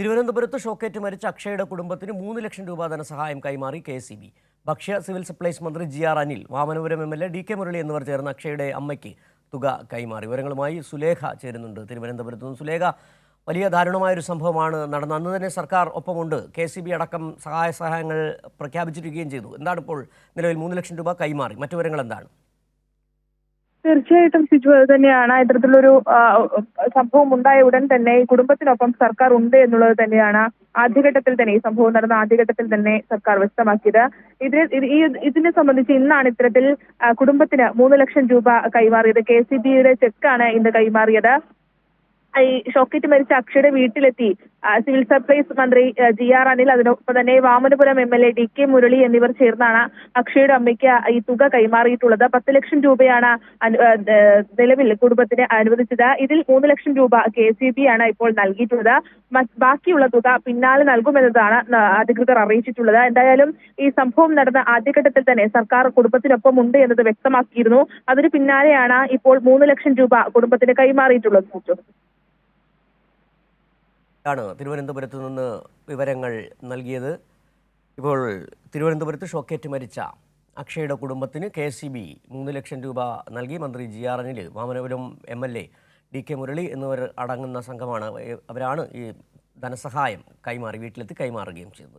തിരുവനന്തപുരത്ത് ഷോക്കേറ്റ് മരിച്ച അക്ഷയുടെ കുടുംബത്തിന് മൂന്ന് ലക്ഷം രൂപ ധനസഹായം കൈമാറി കെ സി ബി. ഭക്ഷ്യ സിവിൽ സപ്ലൈസ് മന്ത്രി G R Anil Vamanapuram M L A D K Murali എന്നിവർ ചേർന്ന് അക്ഷയുടെ അമ്മയ്ക്ക് തുക കൈമാറി. വിവരങ്ങളുമായി സുലേഖ ചേരുന്നുണ്ട് തിരുവനന്തപുരത്ത് നിന്ന്. സുലേഖ വലിയ ദാരുണമായൊരു സംഭവമാണ് നടന്ന അന്ന് തന്നെ സർക്കാർ ഒപ്പമുണ്ട്. കെ സി ബി അടക്കം സഹായ സഹായങ്ങൾ പ്രഖ്യാപിച്ചിരിക്കുകയും ചെയ്തു. എന്താണ് ഇപ്പോൾ നിലവിൽ മൂന്ന് ലക്ഷം രൂപ കൈമാറി? മറ്റു വിവരങ്ങൾ എന്താണ്? തീർച്ചയായിട്ടും സിജു അത് തന്നെയാണ്. ഇത്തരത്തിലൊരു സംഭവം ഉണ്ടായ ഉടൻ തന്നെ ഈ കുടുംബത്തിനൊപ്പം സർക്കാർ ഉണ്ട് എന്നുള്ളത് തന്നെയാണ് ആദ്യഘട്ടത്തിൽ തന്നെ ഈ സംഭവം നടന്ന ആദ്യഘട്ടത്തിൽ തന്നെ സർക്കാർ വ്യക്തമാക്കിയത്. ഇതിനെ ഇതിനെ സംബന്ധിച്ച് ഇന്നാണ് ഇത്തരത്തിൽ കുടുംബത്തിന് മൂന്ന് ലക്ഷം രൂപ കൈമാറിയത്. കെ സി ബിയുടെ ചെക്കാണ് ഇന്ന് കൈമാറിയത്. ഈ ഷോക്കേറ്റ് മരിച്ച അക്ഷയുടെ വീട്ടിലെത്തി. സിവിൽ സപ്ലൈസ് മന്ത്രി ജി ആർ അനിൽ അതിനൊപ്പം തന്നെ Vamanapuram M L A D K Murali എന്നിവർ ചേർന്നാണ് അക്ഷയുടെ അമ്മയ്ക്ക് ഈ തുക കൈമാറിയിട്ടുള്ളത്. പത്ത് ലക്ഷം രൂപയാണ് നിലവിൽ കുടുംബത്തിന് അനുവദിച്ചത്. ഇതിൽ മൂന്ന് ലക്ഷം രൂപ കെ സി ബി ആണ് ഇപ്പോൾ നൽകിയിട്ടുള്ളത്. ബാക്കിയുള്ള തുക പിന്നാലെ നൽകുമെന്നതാണ് അധികൃതർ അറിയിച്ചിട്ടുള്ളത്. എന്തായാലും ഈ സംഭവം നടന്ന ആദ്യഘട്ടത്തിൽ തന്നെ സർക്കാർ കുടുംബത്തിനൊപ്പം ഉണ്ട് എന്നത് വ്യക്തമാക്കിയിരുന്നു. അതിന് പിന്നാലെയാണ് ഇപ്പോൾ മൂന്ന് ലക്ഷം രൂപ കുടുംബത്തിന് കൈമാറിയിട്ടുള്ളത്. ആണ് തിരുവനന്തപുരത്ത് നിന്ന് വിവരങ്ങൾ നൽകിയത്. ഇപ്പോൾ തിരുവനന്തപുരത്ത് ഷോക്കേറ്റ് മരിച്ച അക്ഷയുടെ കുടുംബത്തിന് കെ സി ബി മൂന്ന് ലക്ഷം രൂപ നൽകി. മന്ത്രി G R Anil Vamanapuram M L A D K Murali എന്നിവർ അടങ്ങുന്ന സംഘമാണ്. അവരാണ് ഈ ധനസഹായം കൈമാറി വീട്ടിലെത്തി കൈമാറുകയും ചെയ്തത്.